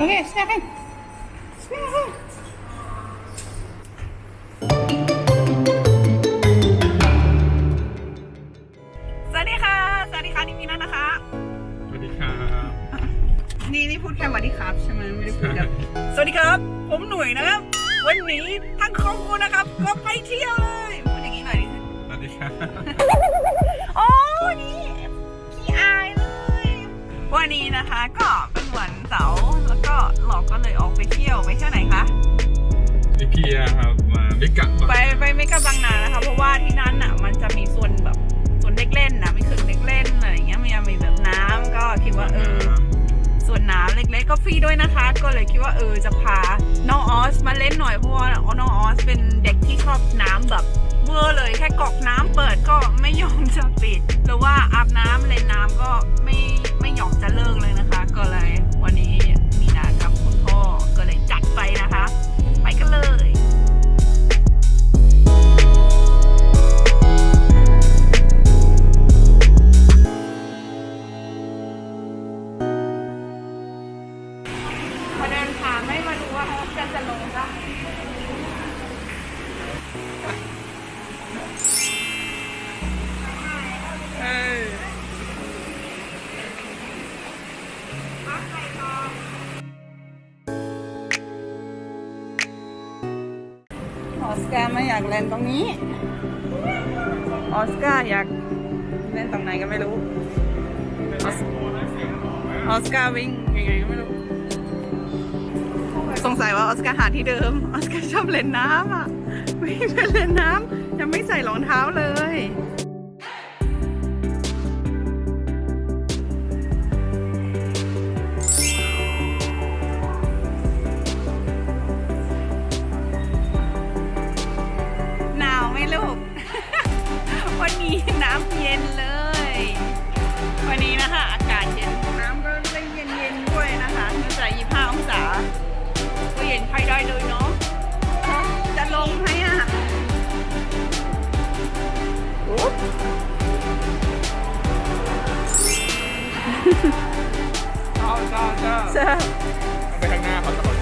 Okay, second. Second. สวัสดีค่ะ สวัสดีค่ะนี่มีนัทนะคะ สวัสดีครับนี่นี่พูดแค่สวัสดีครับใช่ไหมไม่ได้พูดแบบสวัสดีครับ ผมหนุ่ยนะครับ วันนี้ทั้งครอบครัวนะครับ ก็ไปเที่ยวเลยพูดอย่างนี้หน่อยดิสวัสดีครับ โอ้นี่ขี้อายเลย วันนี้นะคะก็เป็นวันเสาร์แล้วก็เราก็เลยออกไปเที่ยวไปเที่ยวไหนคะวิเพียครับมาไม่กลับไปไปไม่กำลังนานะคะ เพราะว่าที่นั่นอะ มันจะมีส่วนแบบส่วนเด็กเล่นนะมีส่วนเด็กเล่นอะไรอย่างเงี้ยมีมีแบบน้ำก็คิดว่าเออส่วนน้ำเล็กๆก็ฟรีด้วยนะคะ ก็เลยคิดว่าเออจะพาน้องออสมาเล่นหน่อยเพราะว่าน้องออสเป็นเด็กที่ชอบน้ำแบบ เวอร์เลยแค่กอกน้ำเปิดก็ไม่ยอมจะปิด หรือว่าอาบน้ำเล่นน้ำก็ไม่ไม่ยอมจะเลิกเลยนะคะ ก็เลยวันนี้มีนากับคุณพ่อก็เลยจัดไปนะคะ การ์ไม่อยากเล่นตรงนี้ ออสการ์อยากเล่นตรงไหนก็ไม่รู้ออสออสการ์วิ่งยังไงก็ไม่รู้ สงสัยว่าออสการ์หาที่เดิม ออสการ์ชอบเล่นน้ำอะวิ่งไปเล่นน้ำยังไม่ใส่รองเท้าเลย วันนี้น้ำเย็นเลย วันนี้นะคะอากาศเย็น น้ำก็เลยเย็นๆด้วยนะคะเมื่อใจ25องศาก็เย็นใครได้เลยเนาะ จะลงไหมอะโอ้เจ้าเจ้าเจ้าเจ้า ไปข้างหน้าเขาตลอด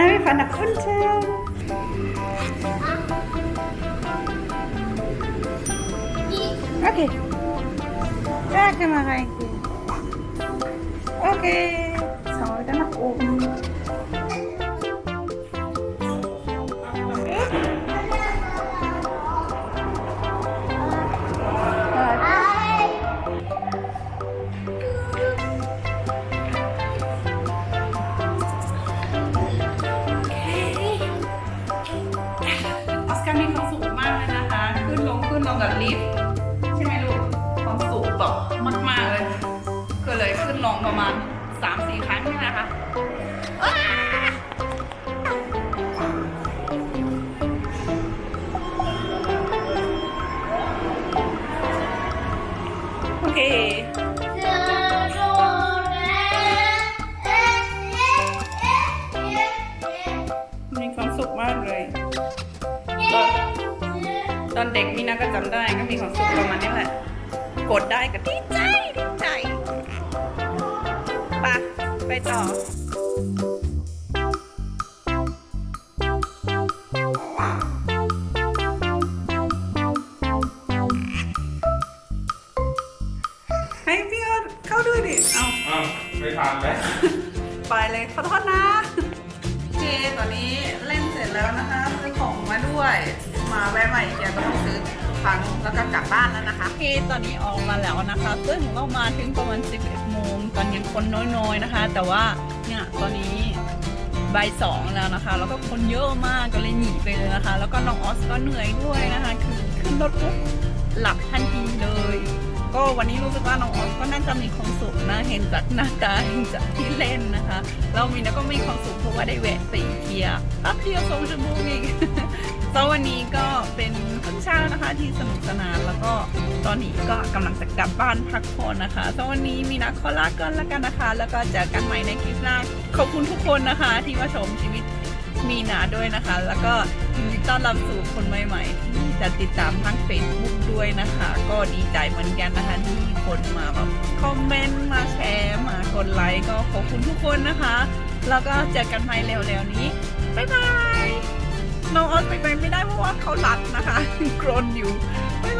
Anna, wir fahren. Okay. Da können wir reingehen. Okay. Jetzt fahren wir wieder nach oben. ความสุขแบบมากๆเลย ก็เลยขึ้นลงประมาณ3-4ครั้งนี่นะคะอ้าโอเคมีความสุขมากเลย ตอนเด็กมีนาก็จำได้ก็มีความสุขประมาณนี้แหละ กดได้ก็ดีใจดีใจไปะไปต่อให้พี่เอาเข้าด้วยดิ เอาอ้าวไม่ทันแล้วไปเลยขอโทษนะ โอเค ตอนนี้เล่นเสร็จแล้วนะคะ ซื้อของมาด้วย มาแวะใหม่เกียก็ต้องซื้อ ครั้งแล้วก็กลับบ้านแล้วนะคะโอเคตอนนี้ออกมาแล้วนะคะ ซึ่งเรามาถึงประมาณ 11โมงตอนยังคนน้อยๆนะคะ แต่ว่าเนี่ยตอนนี้บ่ายสองแล้วนะคะ แล้วก็คนเยอะมากก็เลยหนีไปเลยนะคะ แล้วก็น้องออสก็เหนื่อยด้วยนะคะ คือขึ้นรถปุ๊บหลับทันทีเลย ก็วันนี้รู้สึกว่าน้องออสก็น่าจะมีความสุขนะเห็นจากหน้าตาเห็นจากที่เล่นนะคะ เรามีนะก็มีความสุขเพราะว่าได้แวะตีเกียแป๊บเดียวสองชั่วโมงเองตอนวันนี้ก็เป็นครึ่งเช้านะคะที่สนุกสนานแล้วก็ตอนนี้ก็กำลังจะกลับบ้านพักผ่อนนะคะตอนวันนี้มีนักขอลากันแล้วกันนะคะ แล้วก็เจอกันใหม่ในคลิปหน้าขอบคุณทุกคนนะคะ ที่มาชมชีวิต มีนาด้วยนะคะ แล้วก็ยินดีต้อนรับสู่คนใหม่ๆ ที่จะติดตามทาง Facebook ด้วยนะคะ ก็ดีใจเหมือนกันนะคะที่มีคนมาแบบคอมเมนต์มาแชร์มากดไลค์ก็ขอบคุณทุกคนนะคะ แล้วก็เจอกันใหม่เร็วๆนี้บ๊ายบายน้องออสไปไปไม่ได้เพราะว่าเขารัดนะคะกรนอยู่บ๊ายบ